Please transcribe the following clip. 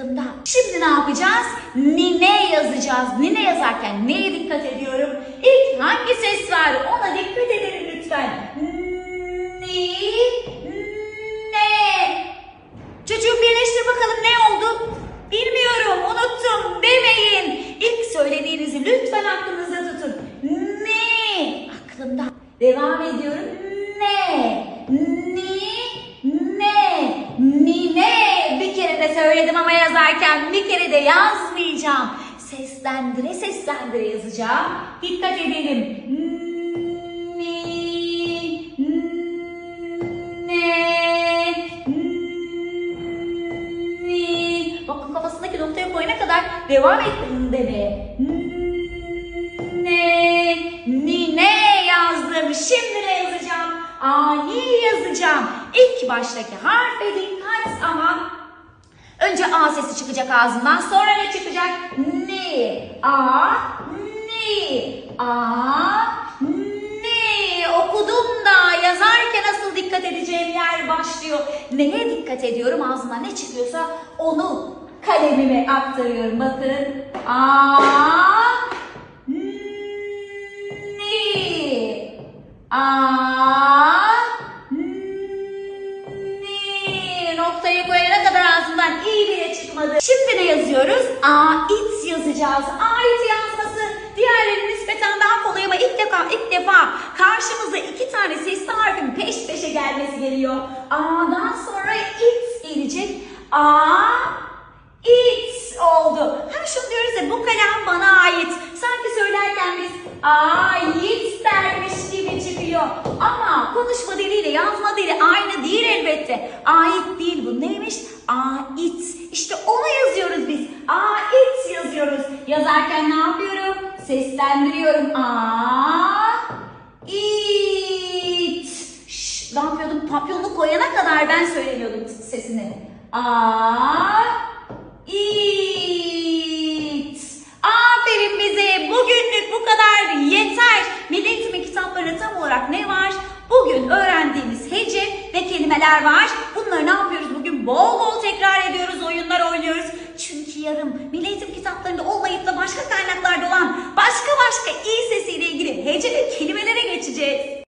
aklımda. Şimdi ne yapacağız? Nine yazacağız. Nine yazarken neye dikkat ediyorum? İlk hangi ses var? Ona dikkat edelim lütfen. Ni, ne? Çocuğum birleştir bakalım ne oldu? Bilmiyorum, unuttum demeyin. İlk söylediğinizi lütfen aklınızda tutun. Ne? Aklımda. Devam ediyorum. Ne? Ni? Ne? Ni ne? Bir kere de söyledim ama yazarken bir kere de yazmayacağım. Seslendire seslendire yazacağım. Dikkat edelim. Bakın kafasındaki noktaya koyana kadar devam ettim demeye. Ne? Ni ne yazdım? Şimdi ne yazacağım? Ani yazacağım. İlk baştaki harfe dikkat ama önce A sesi çıkacak ağzından. Sonra ne çıkacak? Ni. A. Ni. A. Ni. Okudum da yazarken asıl dikkat edeceğim yer başlıyor. Neye dikkat ediyorum? Ağzımdan ne çıkıyorsa onu kalemime aktarıyorum. Bakın. A. çıkmadı. Şimdi ne yazıyoruz? A, it yazacağız. A, it yazması diğerlerinin nispeten daha kolay ama ilk defa, ilk defa karşımıza iki tane sesli harfin peş peşe gelmesi geliyor. A'dan sonra it gelecek. A, it oldu. Hem şunu diyoruz ya bu kalem bana ait. Sanki söylerken biz ait Ama konuşma diliyle yazma dili aynı değil elbette. Ait değil bu. Neymiş? Ait. İşte onu yazıyoruz biz. Ait yazıyoruz. Yazarken ne yapıyorum? Seslendiriyorum. A it. Ne yapıyordum? Papyonu koyana kadar ben söylemiyordum sesini. A it. Aferin bize. Bugünlük bu kadar yeter. Milli Eğitim'in kitaplarında tam olarak ne var? Bugün öğrendiğimiz hece ve kelimeler var. Bunları ne yapıyoruz bugün? Bol bol tekrar ediyoruz, oyunlar oynuyoruz. Çünkü yarın Milli Eğitim kitaplarında olmayıp da başka kaynaklarda